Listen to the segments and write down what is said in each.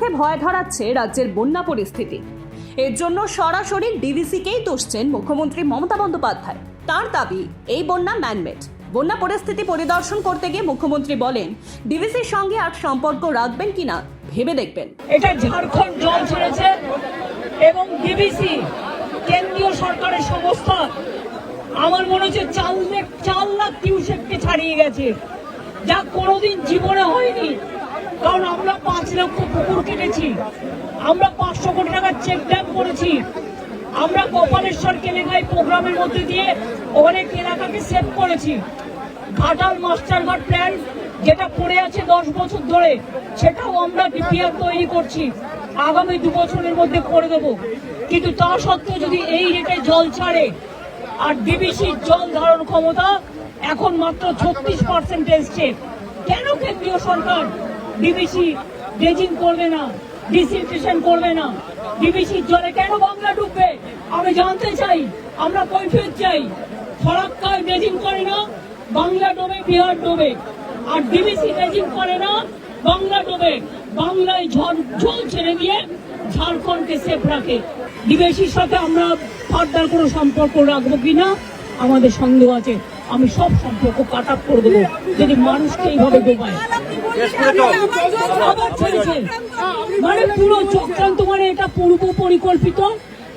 মুখে ভয় ধরাচ্ছে রাজ্যের বন্যা পরিস্থিতি। এর জন্য সরাসরি ডিভিসিকেই দোষছেন মুখ্যমন্ত্রী মমতা বন্দ্যোপাধ্যায়। তার দাবি, এই বন্যা ম্যানমেড বন্যা পরিস্থিতি পরিদর্শন করতে গিয়ে মুখ্যমন্ত্রী বলেন, ডিভিসির সঙ্গে আর সম্পর্ক রাখবেন কিনা ভেবে দেখবেন। এটা ঝাড়খণ্ড জল ছেড়েছে এবং ডিবিসি কেন্দ্রীয় সরকারের সংস্থা আমার মনে হচ্ছে চার লাখ চার লাখ কিউসেককে ছাড়িয়ে গেছে। যা কোনোদিন জীবনে হয়নি। পাঁচ লক্ষ পুকুর কেটেছি। আমরা পাঁচশো কোটি টাকার চেক ড্যাম করেছি। আমরা গোপালেশ্বর কেলেঙ্গাই প্রোগ্রামের মধ্যে দিয়ে অনেক এলাকাকে সেভ করেছি। ঘাটাল মাস্টারঘাট প্ল্যান যেটা পড়ে আছে দশ বছর ধরে, সেটাও আমরা ডিপিআর তৈরি করছি। আগামী দু বছরের মধ্যে করে দেব। কিন্তু তা সত্ত্বেও যদি এই রেটে জল ছাড়ে আর ডিবিসির জল ধারণ ক্ষমতা এখন মাত্র ছত্রিশ পার্সেন্ট এসছে, কেন কেন্দ্রীয় সরকার ডিবিসি ড্রেজিং করবে না ডিসিলট্রেশন করবে না। ডিবিসির জলে কেন বাংলা ডুববে? আমি জানতে চাই, আমরা কৈফিয়ত চাই। ফরাক্কায় ড্রেজিং করে না, বাংলা ডোবে, বিহার ডোবে। আর ডিবিসি ড্রেজিং করে না, বাংলা ডোবে। বাংলায় ঝড় ঝোল ছেড়ে দিয়ে ঝাড়খণ্ডকে সেফ রাখে। ডিবিসির সাথে আমরা ফার্দার কোনো সম্পর্ক রাখব কিনা? আমাদের সন্দেহ আছে। আমি সব সম্পর্ক কাট আপ করে দেবো। যদি মানুষকে এইভাবে ডোবায় মানে পুরো চক্রান্ত মানে এটা পূর্ব পরিকল্পিত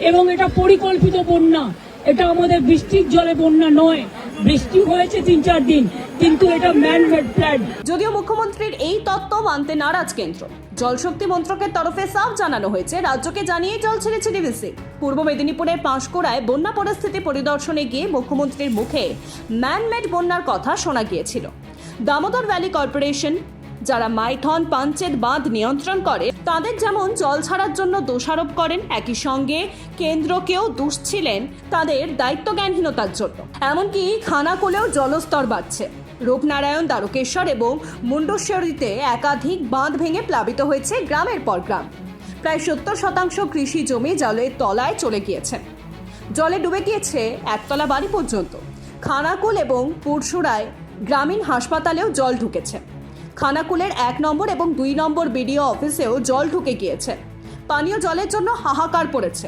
এবং এটা পরিকল্পিত বন্যা। এটা আমাদের বৃষ্টির জলে বন্যা নয়। বৃষ্টি হয়েছে তিন চার দিন, কিন্তু এটা ম্যানমেড প্ল্যান যদিও মুখ্যমন্ত্রীর এই তত্ত্ব মানতে নারাজ কেন্দ্র। জলশক্তি মন্ত্রকের তরফে সাফ জানানো হয়েছে, রাজ্যকে জানিয়ে জল ছেড়েছে ডিভিসি। পূর্ব মেদিনীপুরের পাঁশকুড়ায় বন্যা পরিস্থিতি পরিদর্শনে গিয়ে মুখ্যমন্ত্রীর মুখে ম্যানমেড বন্যার কথা শোনা গিয়েছিল। দামোদর ভ্যালি কর্পোরেশন যারা মাইথন পাঞ্চেত বাঁধ নিয়ন্ত্রণ করে, তাদের যেমন জল ছাড়ার জন্য দোষারোপ করেন, একই সঙ্গে কেন্দ্রকেও দুষছিলেন তাদের দায়িত্বজ্ঞানহীনতার জন্য। এমনকি খানাকুলেও জলস্তর বাড়ছে। রূপনারায়ণ দ্বারকেশ্বর এবং মুন্ডশ্বরীতে একাধিক বাঁধ ভেঙে প্লাবিত হয়েছে গ্রামের পর গ্রাম। প্রায় সত্তর শতাংশ কৃষি জমি জলের তলায় চলে গিয়েছে। জলে ডুবে গিয়েছে একতলা বাড়ি পর্যন্ত। খানাকুল এবং পুরসুরায় গ্রামীণ হাসপাতালেও জল ঢুকেছে। খানাকুলের এক নম্বর এবং দুই নম্বর বিডিও অফিসেও জল ঢুকে গিয়েছে। পানীয় জলের জন্য হাহাকার পড়েছে।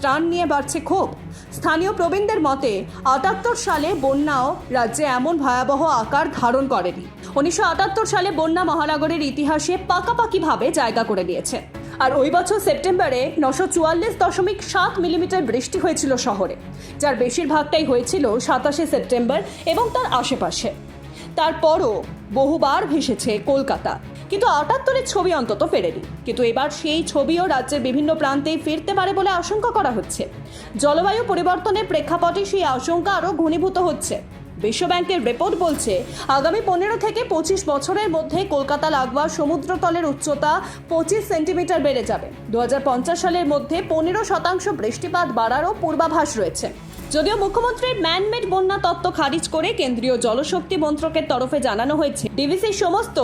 ত্রাণ নিয়ে বাড়ছে ক্ষোভ। স্থানীয় প্রবীণদের মতে, আটাত্তর সালে বন্যাও রাজ্যে এমন ভয়াবহ আকার ধারণ করেনি। উনিশশো আটাত্তর সালে বন্যা মহানগরের ইতিহাসে পাকাপাকিভাবে জায়গা করে নিয়েছে। আর ওই বছর সেপ্টেম্বরে নশো চুয়াল্লিশ দশমিক সাত মিলিমিটার বৃষ্টি হয়েছিল শহরে, যার বেশিরভাগটাই হয়েছিল সাতাশে সেপ্টেম্বর এবং তার আশেপাশে। তারপরও বহুবার ভেসেছে কলকাতা। কিন্তু আটাত্তরের ছবি অন্তত ফেরেনি। কিন্তু এবার সেই ছবিও রাজ্যের বিভিন্ন প্রান্তেই ফিরতে পারে বলে আশঙ্কা করা হচ্ছে। জলবায়ু পরিবর্তনের প্রেক্ষাপটে সেই আশঙ্কা আরও ঘনীভূত হচ্ছে। বিশ্বব্যাংকের রিপোর্ট বলছে, আগামী পনেরো থেকে পঁচিশ বছরের মধ্যে কলকাতা লাগোয়া সমুদ্রতলের উচ্চতা পঁচিশ সেন্টিমিটার বেড়ে যাবে। দু হাজার পঞ্চাশ সালের মধ্যে পনেরো শতাংশ বৃষ্টিপাত বাড়ারও পূর্বাভাস রয়েছে। যদিও মুখ্যমন্ত্রীর ম্যানমেড বন্যা তত্ত্ব খারিজ করে কেন্দ্রীয় জলশক্তি মন্ত্রকের তরফে জানানো হয়েছে, ডিভিসির সমস্ত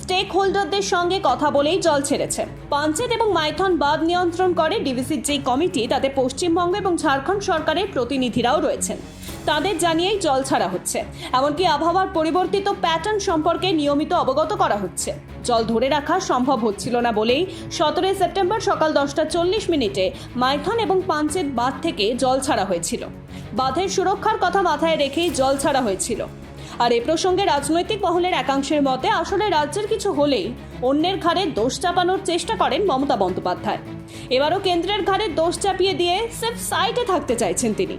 স্টেক হোল্ডারদের সঙ্গে কথা বলেই জল ছেড়েছে। পাঞ্চেত এবং মাইথন বাদ নিয়ন্ত্রণ করে ডিভিসির যে কমিটি, তাতে পশ্চিমবঙ্গ এবং ঝাড়খণ্ড সরকারের প্রতিনিধিরাও রয়েছেন। তাদের জানিয়েই জল ছাড়া হচ্ছে। এমনকি আবহাওয়ার পরিবর্তিত প্যাটার্ন সম্পর্কে নিয়মিত অবগত করা হচ্ছে। জল ধরে রাখা সম্ভব হচ্ছিল না বলেই সতেরোই সেপ্টেম্বর সকাল দশটা চল্লিশ মিনিটে মাইথন এবং পাঞ্চেত বাঁধ থেকে জল ছাড়া হয়েছিল। বাঁধের সুরক্ষার কথা মাথায় রেখেই জল ছাড়া হয়েছিল। আর এ প্রসঙ্গে রাজনৈতিক মহলের একাংশের মতে, আসলে রাজ্যের কিছু হলেই অন্যের ঘাড়ে দোষ চাপানোর চেষ্টা করেন মমতা বন্দ্যোপাধ্যায়। এবারও কেন্দ্রের ঘাড়ে দোষ চাপিয়ে দিয়ে সেফ সাইটে থাকতে চাইছেন তিনি।